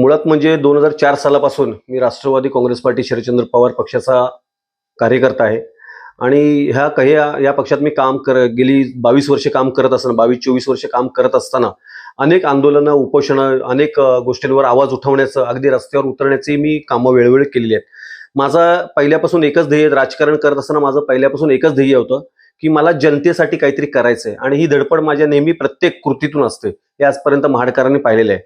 मुळात म्हणजे दोन हजार चार सालापासून मी राष्ट्रवादी काँग्रेस पार्टी शरदचंद्र पवार पक्षाचा कार्यकर्ता आहे. आणि ह्या काही या- पक्षात मी काम कर गेली बावीस वर्षे काम करत असताना बावीस चोवीस वर्षे काम करत असताना अनेक आंदोलनं उपोषणं अनेक गोष्टींवर आवाज उठवण्याचं अगदी रस्त्यावर उतरण्याची मी कामं वेळोवेळी केलेली आहेत. माझा पहिल्यापासून एकच ध्येय राजकारण करत असताना माझं पहिल्यापासून एकच ध्येय होतं की मला जनतेसाठी काहीतरी करायचं आहे आणि ही धडपड माझ्या नेहमी प्रत्येक कृतीतून असते. हे आजपर्यंत महाडकरांनी पाहिलेलं आहे.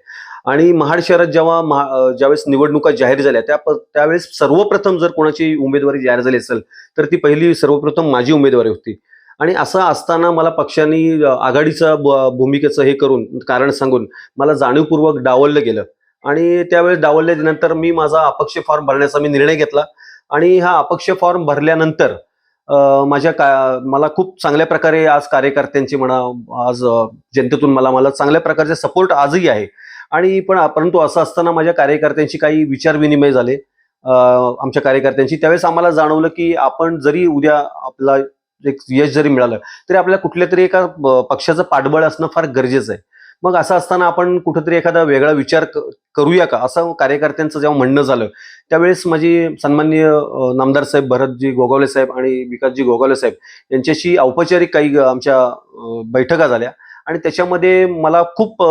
आणि महाड शहरात जेव्हा महा ज्यावेळेस निवडणुका जाहीर झाल्या त्या प- त्यावेळेस सर्वप्रथम जर कोणाची उमेदवारी जाहीर झाली असेल तर ती पहिली सर्वप्रथम माझी उमेदवारी होती. आणि असं असताना मला पक्षांनी आघाडीचा ब- भूमिकेचं हे करून कारण सांगून मला जाणीवपूर्वक डावललं गेलं. आणि त्यावेळेस डावलल्यानंतर मी माझा अपक्ष फॉर्म भरण्याचा मी निर्णय घेतला. आणि हा अपक्ष फॉर्म भरल्यानंतर माझ्या का मला खूप चांगल्या प्रकारे आज कार्यकर्त्यांची म्हणा आज जनतेतून मला मला चांगल्या प्रकारचे सपोर्ट आजही आहे. आणि पण परंतु असं असताना माझ्या कार्यकर्त्यांशी काही विचारविनिमय झाले. आमच्या कार्यकर्त्यांशी. त्यावेळेस आम्हाला जाणवलं की आपण जरी उद्या आपला एक यश जरी मिळालं तरी आपल्याला कुठल्या तरी एका पक्षाचं पाठबळ असणं फार गरजेचं आहे. मग असं असताना आपण कुठंतरी एखादा वेगळा विचार करूया का? असं कार्यकर्त्यांचं जेव्हा म्हणणं झालं त्यावेळेस माझी सन्माननीय नामदार साहेब भरतजी गोगावले साहेब आणि विकासजी गोगावले साहेब यांच्याशी औपचारिक काही आमच्या बैठका झाल्या. आणि त्याच्यामध्ये मला खूप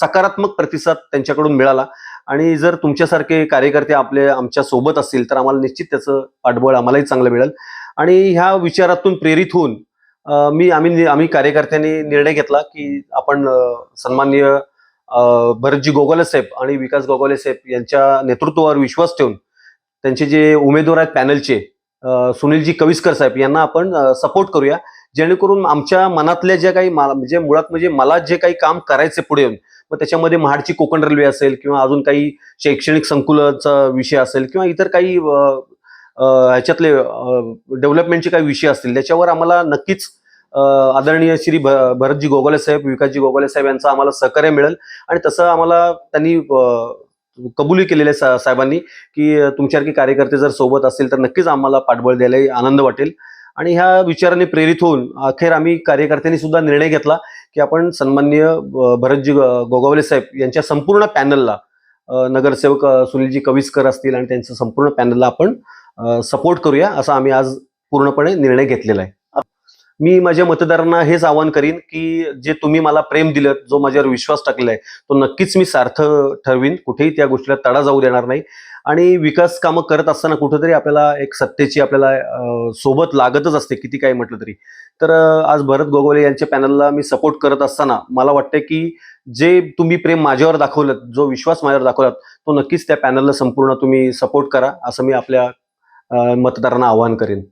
सकारात्मक प्रतिसाद त्यांच्याकडून मिळाला. आणि जर तुमच्यासारखे कार्यकर्ते आपले आमच्यासोबत असतील तर आम्हाला निश्चित त्याचं पाठबळ आम्हालाही चांगलं मिळेल. आणि ह्या विचारातून प्रेरित होऊन मी आम्ही आम्ही कार्यकर्त्यांनी निर्णय घेतला की आपण सन्माननीय भरतजी गोगोले साहेब आणि विकास गोगोले साहेब यांच्या नेतृत्वावर विश्वास ठेवून त्यांचे जे उमेदवार आहेत पॅनलचे सुनीलजी कविस्कर साहेब यांना आपण सपोर्ट करूया. जेणेकरून आमच्या मनातल्या ज्या काही मा- म्हणजे मुळात म्हणजे मला जे काही काम करायचे पुढे येऊन मग त्याच्यामध्ये महाडची कोकण रेल्वे असेल किंवा अजून काही शैक्षणिक संकुलाचा विषय असेल किंवा इतर काही ह्याच्यातले डेव्हलपमेंटचे काही विषय असतील त्याच्यावर आम्हाला नक्कीच आदरणीय श्री भ- भरतजी गोगोले साहेब विकासजी गोगोले साहेब यांचं आम्हाला सहकार्य मिळेल. आणि तसं आम्हाला त्यांनी कबुली केलेल्या सा- साहेबांनी की तुमच्यासारखे कार्यकर्ते जर सोबत असतील तर नक्कीच आम्हाला पाठबळ द्यायला आनंद वाटेल. आणि ह्या विचाराने प्रेरित होऊन अखेर आम्ही कार्यकर्त्यांनी सुद्धा निर्णय घेतला की आपण सन्माननीय भरतजी गोगावले साहेब यांच्या संपूर्ण पॅनलला नगरसेवक सुनीलजी कविस्कर असतील आणि त्यांचं संपूर्ण पॅनलला आपण सपोर्ट करूया असा आम्ही आज पूर्णपणे निर्णय घेतलेला आहे. मी माझ्या मतदारांना हेच आवाहन करीन की जे तुम्ही मला प्रेम दिलं जो माझ्यावर विश्वास टाकलेला आहे तो नक्कीच मी सार्थ ठरवीन. कुठेही त्या गोष्टीला तडा जाऊ देणार नाही. आणि विकास कामं करत असताना कुठंतरी आपल्याला एक सत्तेची आपल्याला सोबत लागतच असते किती काही म्हटलं तरी. तर आज भरत गोगोले यांच्या पॅनलला मी सपोर्ट करत असताना मला वाटतं की जे तुम्ही प्रेम माझ्यावर दाखवलं जो विश्वास माझ्यावर दाखवलात तो नक्कीच त्या पॅनलला संपूर्ण तुम्ही सपोर्ट करा असं मी आपल्या मतदारांना आवाहन करेन.